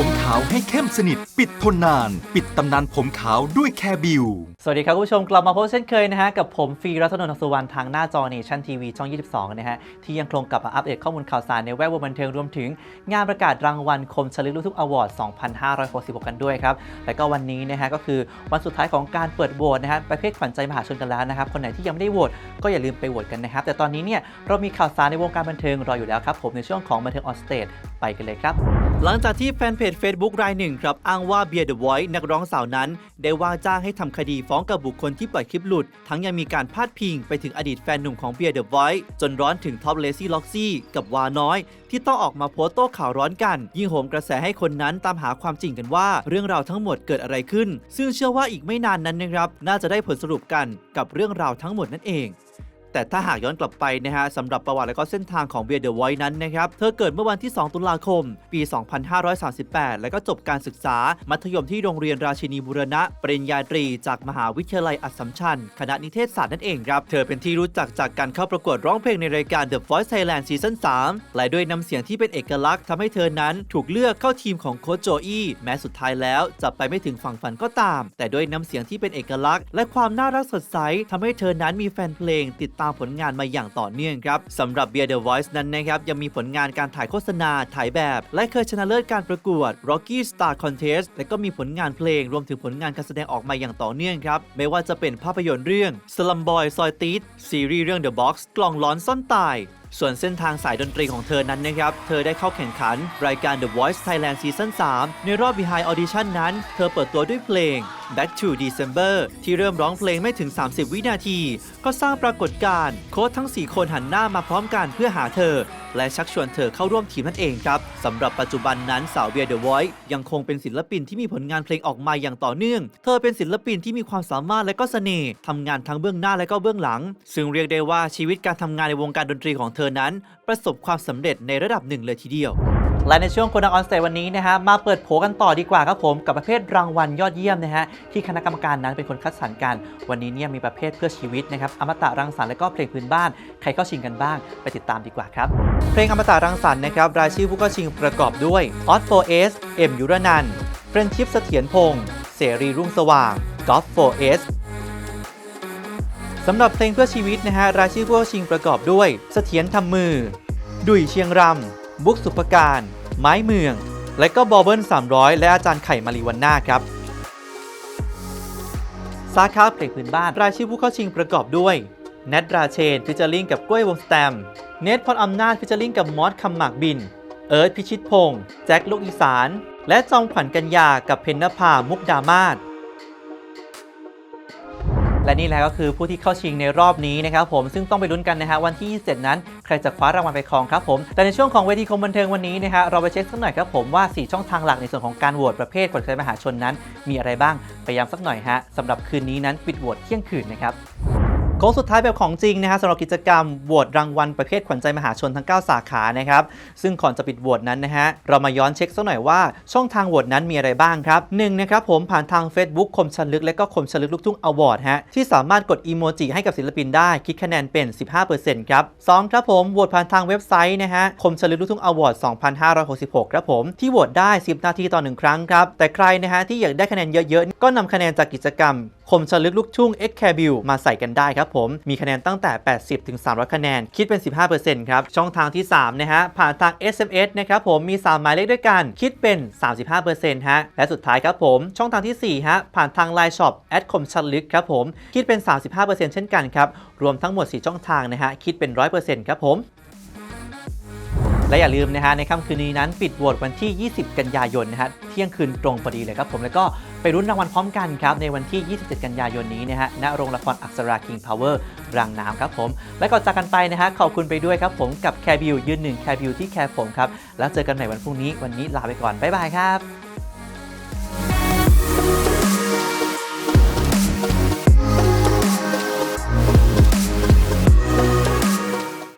ผมขาวให้เข้มสนิท ปิดทนนาน ปิดตำนานผมขาวด้วยแคบิว สวัสดีครับคุณผู้ชมกลับมาพบเช่นเคยนะฮะ กับผมฟรีรัตนนทสุวรรณทางหน้าจอเนชั่นทีวีช่อง 22 นะฮะ ที่ยังคงกลับมาอัปเดตข้อมูลข่าวสารในแวดวงบันเทิงรวมถึง งานประกาศรางวัลคมชลึกลูกทุ่งอวอร์ด 2566 กันด้วยครับ และก็วันนี้นะฮะก็คือวันสุดท้ายของการเปิดโหวตนะฮะประเภทขวัญใจมหาชนกันแล้วนะครับคนไหนที่ยังไม่ได้โหวตก็อย่าลืมไปโหวตกันนะครับแต่ตอนนี้เนี่ยเรามีข่าวสารในวงการบันเทิงรออยู่แล้วครับผมในช่วงของบันเทิงออนสเตจไปกันเลยครับ หลังจากที่แฟนเพจ Facebook รายหนึ่งครับอ้างว่าเบียร์เดอะไวท์นักร้องสาวนั้น ได้ว่าจ้างให้ทำคดีฟ้องกับบุคคลที่ปล่อยคลิปหลุด ทั้งยังมีการพาดพิงไปถึงอดีตแฟนหนุ่มของเบียร์เดอะไวท์จนร้อนถึงท็อปเลซี่ล็อกซี่กับวาน้อย ที่ต้องออกมาโพสต์โต้ข่าวร้อนกัน ยิ่งโหมกระแสให้คนนั้นตามหาความจริงกันว่า เรื่องราวทั้งหมดเกิดอะไรขึ้น ซึ่งเชื่อว่าอีกไม่นานนั้นนะครับน่าจะได้ผลสรุปกันกับเรื่องราวทั้งหมดนั่นเอง แต่ถ้าหากย้อนกลับไปนะฮะสำหรับประวัติและก็เส้นทางของเบียร์เดอะไวท์นั้นนะครับเธอเกิดเมื่อวันที่ 2 ตุลาคม ปี 2538 แล้วก็จบการศึกษา มัธยมที่โรงเรียนราชินีบุรณะ ปริญญาตรี จากมหาวิทยาลัยอัสสัมชัญคณะนิเทศศาสตร์นั่นเองครับ เธอเป็นที่รู้จักจากการเข้าประกวดร้องเพลงในรายการ The Voice Thailand Season 3 และด้วยน้ำเสียงที่เป็นเอกลักษณ์ทำให้เธอนั้นถูกเลือกเข้าทีมของโค้ชโจอี้แม้สุดท้ายแล้วจะไปไม่ถึงฝั่งฝันก็ตาม แต่ด้วยน้ำเสียงที่เป็นเอกลักษณ์ และความน่ารักสดใสทำให้เธอนั้นมีแฟนเพลงติดตามผลงานมาอย่างต่อเนื่องครับสำหรับเบียร์เดอะวอยซ์นั้นนะครับยังมีผลงานการถ่ายโฆษณา ถ่ายแบบ และเคยชนะเลิศการประกวด Rocky Star Contest และก็มีผลงานเพลงรวมถึงผลงานการแสดงออกมาอย่างต่อเนื่องครับ ไม่ว่าจะเป็นภาพยนตร์เรื่อง Slum Boy ซอยตีดซีรีส์เรื่อง The Box กล่องล้อนซ่อนตายส่วนเส้นทางสายดนตรีของเธอนั้นนะครับ เธอได้เข้าแข่งขัน รายการ The Voice Thailand Season 3 ในรอบ Behind Audition นั้น เธอเปิดตัวด้วยเพลง Back to December ที่เริ่มร้องเพลงไม่ถึง 30 วินาที ก็สร้างปรากฏการณ์โค้ชทั้ง 4 คนหันหน้ามาพร้อมกันเพื่อหาเธอ และชักชวนเธอเข้าร่วมทีมนั่นเองครับสำหรับปัจจุบันนั้นสาวเบียร์เดอะไวท์ยังคงเป็นศิลปินที่มีผลงานเพลงออกมาอย่างต่อเนื่อง เธอเป็นศิลปินที่มีความสามารถและก็เสน่ห์ทำงานทั้งเบื้องหน้าและก็เบื้องหลัง ซึ่งเรียกได้ว่าชีวิตการทำงานในวงการดนตรีของเธอนั้นประสบความสำเร็จในระดับหนึ่งเลยทีเดียว และในช่วงคนดังออนสเตจวันนี้นะฮะมาเปิดโผกันต่อดีกว่าครับผมกับประเภทรางวัลยอดเยี่ยมนะฮะที่คณะกรรมการนั้นเป็นคนคัดสรรกัน วันนี้เนี่ยมีประเภทเพื่อชีวิตนะครับอมตะรังสรรค์และก็เพลงพื้นบ้าน ใครเข้าชิงกันบ้าง ไปติดตามดีกว่าครับ เพลงอมตะรังสรรค์นะครับรายชื่อผู้เข้าชิงประกอบด้วยออสโฟเอสเอ็มยุรนันท์เฟรนชิปเสถียรพงศ์เสรีรุ่งสว่างกอล์ฟโฟเอส สำหรับเพลงเพื่อชีวิตนะฮะรายชื่อผู้เข้าชิงประกอบด้วย เสถียรทำมือ ดุยเชียงรำบุ๊กสุภการ ไม้เมือง และก็บอเบิล300 และอาจารย์ไข่มารีวันนาครับสาขาเพลงพื้นบ้าน รายชื่อผู้เข้าชิงประกอบด้วยแนทราเชนฟิชเจอริงกับกล้วยวงสแตมเนทพรอำนาจฟิชเจอริงกับมอสคำหมากบิน เอิร์ธพิชิตพงศ์แจ็คลูกอีสาน และจอมขวัญกัญญากับเพนนภามุกดามาศ และนี่แหละก็คือผู้ที่เข้าชิงในรอบนี้นะครับผมซึ่งต้องไปลุ้นกันนะฮะวันที่ 27 นั้นใครจะคว้ารางวัลไปครองครับผมแต่ในช่วงของเวทีคมบันเทิงวันนี้นะฮะเราไปเช็คสักหน่อยครับผมว่า 4 ช่องทางหลักในส่วนของการโหวตประเภทขวัญใจมหาชนนั้น มีอะไรบ้างไปย้ำสักหน่อยฮะสำหรับคืนนี้นั้นปิดโหวตเที่ยงคืนนะครับ โค้งสุดท้ายแบบของจริงนะฮะสำหรับกิจกรรมโหวตรางวัลประเภทขวัญใจมหาชนทั้ง 9 สาขานะครับ ซึ่งก่อนจะปิดโหวตนั้นนะฮะเรามาย้อนเช็คสักหน่อยว่าช่องทางโหวตนั้นมีอะไรบ้างครับหนึ่งนะครับผมผ่านทาง Facebook คมชันลึกและก็คมชันลึกลูกทุ่งอวอร์ดฮะที่สามารถกดอีโมจิให้กับศิลปินได้คิดคะแนนเป็น 15%ครับสองครับผมโหวตผ่านทางเว็บไซต์นะฮะคมชันลึกลูกทุ่งอวอร์ด2566 ครับผมที่โหวตได้ 10 นาทีต่อหนึ่งครั้งครับแต่ใครนะฮะที่อยากได้คะแนนเยอะๆ ก็นำคะแนนจากกิจกรรมคมชลึกลูกทุ่ง X c a b i l มาใส่กันได้ครับผม มีคะแนนตั้งแต่ 80 ถึง 300 คะแนน คิดเป็น 15%ครับ ช่องทางที่ 3 นะฮะ ผ่านทาง SMS นะครับผม มี 3 หมายเลขด้วยกัน คิดเป็น 35%ฮะ และสุดท้ายครับผม ช่องทางทีสี่4 ฮะ ผ่านทาง Line Shop แอดคมชัดลึกครับผม คิดเป็น 35%เช่นกันครับ รวมทั้งหมด 4 ช่องทางนะฮะ คิดเป็น 100%ครับผม และอย่าลืมนะฮะในค่ำคืนนี้นั้นปิดโหวตวันที่ 20 กันยายนนะฮะเที่ยงคืนตรงพอดีเลยครับผมแล้วก็ไปรุ้นรางวัลพร้อมกันครับในวันที่ 27 กันยายนนี้นะฮะณโรงละครอักษราคิงพาวเวอร์รังน้ำครับผม และก่อนจากกันไปนะฮะขอบคุณไปด้วยครับผมกับแคบิวยืนหนึ่งแคบิวที่แคร์ผมครับแล้วเจอกันใหม่วันพรุ่งนี้วันนี้ลาไปก่อนบ๊ายบายครับ